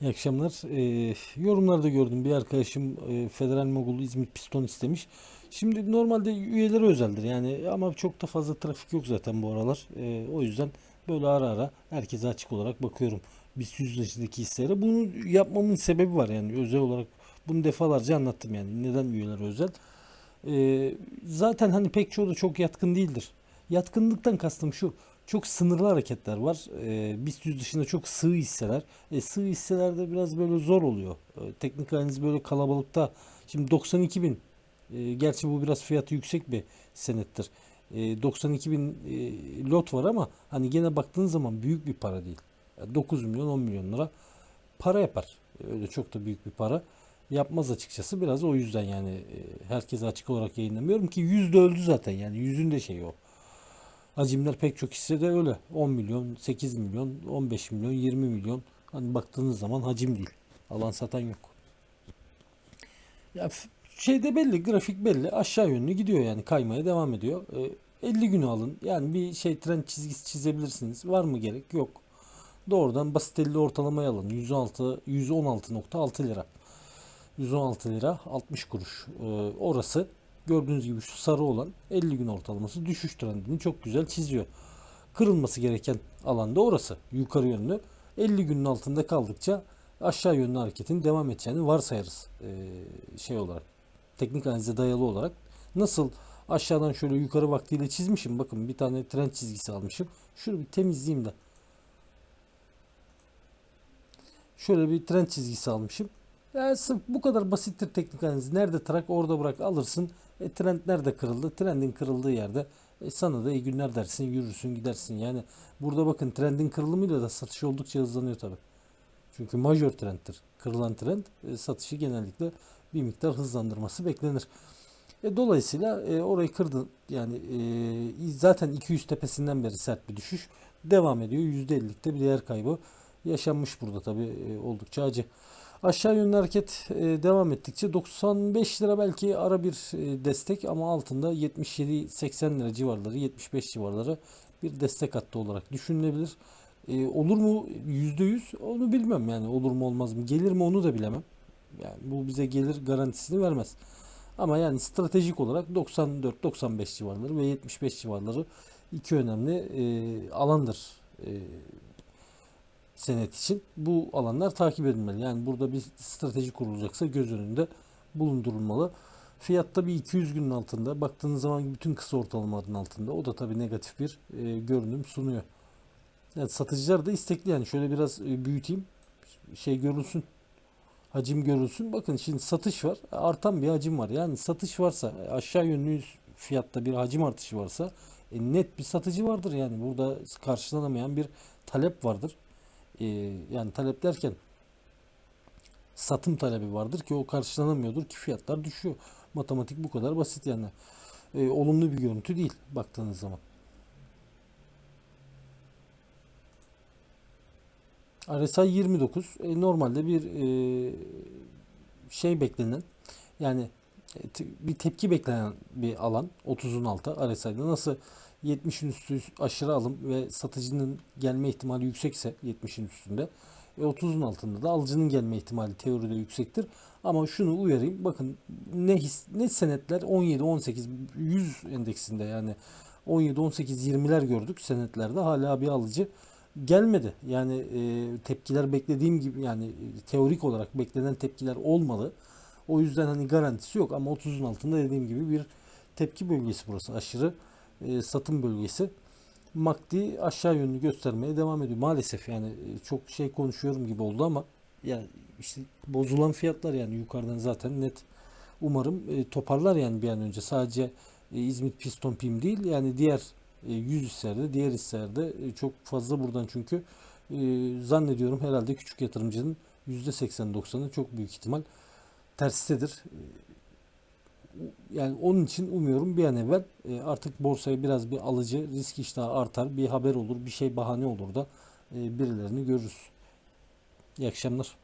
İyi akşamlar. Ee, yorumlarda gördüm bir arkadaşım e, Federal Mogul İzmit Piston istemiş. Şimdi normalde üyeleri özeldir yani ama çok da fazla trafik yok zaten bu aralar. Ee, o yüzden böyle ara ara herkese açık olarak bakıyorum. BIST 100 dışındaki hisselere. Bunu yapmamın sebebi var yani özel olarak bunu defalarca anlattım yani neden üyeler özel. Ee, zaten hani pek çoğu da çok yatkın değildir. Yatkınlıktan kastım şu. Çok sınırlı hareketler var. Ee, BIST 100 dışında çok sığ hisseler. E, sığ hisselerde biraz böyle zor oluyor. E, teknik analiz böyle kalabalıkta. Şimdi 92 bin. E, gerçi bu biraz fiyatı yüksek bir senettir. E, 92 bin e, lot var ama hani gene baktığın zaman büyük bir para değil. Yani 9 milyon 10 milyon lira para yapar. E, Öyle çok da büyük bir para yapmaz açıkçası. Biraz o yüzden yani e, herkese açık olarak yayınlamıyorum ki yüz de öldü zaten yani yüzün de şeyi o. Hacimler pek çok hissede öyle. 10 milyon, 8 milyon, 15 milyon, 20 milyon. Hani baktığınız zaman hacim değil. Alan satan yok. Ya şeyde belli, grafik belli. Aşağı yönlü gidiyor yani kaymaya devam ediyor. E, 50 günü alın. Yani bir şey trend çizgisi çizebilirsiniz. Var mı gerek? Yok. Doğrudan basit 50 ortalamayı alın. 106 116.6 lira. 116 lira 60 kuruş. Ee, orası gördüğünüz gibi şu sarı olan 50 gün ortalaması düşüş trendini çok güzel çiziyor. Kırılması gereken alanda orası yukarı yönlü. 50 günün altında kaldıkça aşağı yönlü hareketin devam edeceğini varsayarız ee, şey olarak. Teknik analize dayalı olarak. Nasıl aşağıdan şöyle yukarı vaktiyle çizmişim. Bakın bir tane trend çizgisi almışım. Şunu bir temizleyeyim de. Şöyle bir trend çizgisi almışım. Yani sırf bu kadar basittir teknik analiz. Nerede trak orada bırak alırsın. E, trend nerede kırıldı? Trendin kırıldığı yerde e, sana da iyi günler dersin yürürsün gidersin. Yani burada bakın trendin kırılımıyla da satış oldukça hızlanıyor tabi. Çünkü majör trendtir. Kırılan trend e, satışı genellikle bir miktar hızlandırması beklenir. E, dolayısıyla e, orayı kırdı. Yani e, zaten 200 tepesinden beri sert bir düşüş devam ediyor. %50'likte bir değer kaybı yaşanmış burada tabi oldukça acı. Aşağı yönlü hareket e, devam ettikçe 95 lira belki ara bir e, destek ama altında 77-80 lira civarları 75 civarları bir destek hattı olarak düşünülebilir. E, olur mu %100 onu bilmem yani olur mu olmaz mı gelir mi onu da bilemem. Yani bu bize gelir garantisini vermez. Ama yani stratejik olarak 94-95 civarları ve 75 civarları iki önemli alandır. E, senet için bu alanlar takip edilmeli. Yani burada bir strateji kurulacaksa göz önünde bulundurulmalı. Fiyatta bir 200 günün altında baktığınız zaman bütün kısa ortalamaların altında. O da tabii negatif bir e, görünüm sunuyor. Yani satıcılar da istekli yani şöyle biraz e, büyüteyim. Şey görülsün. Hacim görülsün. Bakın şimdi satış var. Artan bir hacim var. Yani satış varsa aşağı yönlü fiyatta bir hacim artışı varsa e, net bir satıcı vardır yani. Burada karşılanamayan bir talep vardır e, yani talep derken satım talebi vardır ki o karşılanamıyordur ki fiyatlar düşüyor. Matematik bu kadar basit yani. E, olumlu bir görüntü değil baktığınız zaman. RSI 29 e, normalde bir e, şey beklenen yani e, bir tepki beklenen bir alan 30'un altı RSI'de nasıl 70'in üstü aşırı alım ve satıcının gelme ihtimali yüksekse 70'in üstünde ve 30'un altında da alıcının gelme ihtimali teoride yüksektir. Ama şunu uyarayım. Bakın ne his, ne senetler 17 18 100 endeksinde yani 17 18 20'ler gördük senetlerde hala bir alıcı gelmedi. Yani e, tepkiler beklediğim gibi yani e, teorik olarak beklenen tepkiler olmalı. O yüzden hani garantisi yok ama 30'un altında dediğim gibi bir tepki bölgesi burası aşırı e, satım bölgesi. MACD aşağı yönlü göstermeye devam ediyor. Maalesef yani e, çok şey konuşuyorum gibi oldu ama yani işte bozulan fiyatlar yani yukarıdan zaten net umarım e, toparlar yani bir an önce. Sadece e, İzmit Piston Pim değil yani diğer e, 100 hisselerde, diğer hisselerde e, çok fazla buradan çünkü zannediyorum herhalde küçük yatırımcının %80-90'ı çok büyük ihtimal terstedir. Yani onun için umuyorum bir an evvel e, artık borsaya biraz bir alıcı risk iştahı artar, bir haber olur, bir şey bahane olur da e, birilerini görürüz. İyi akşamlar.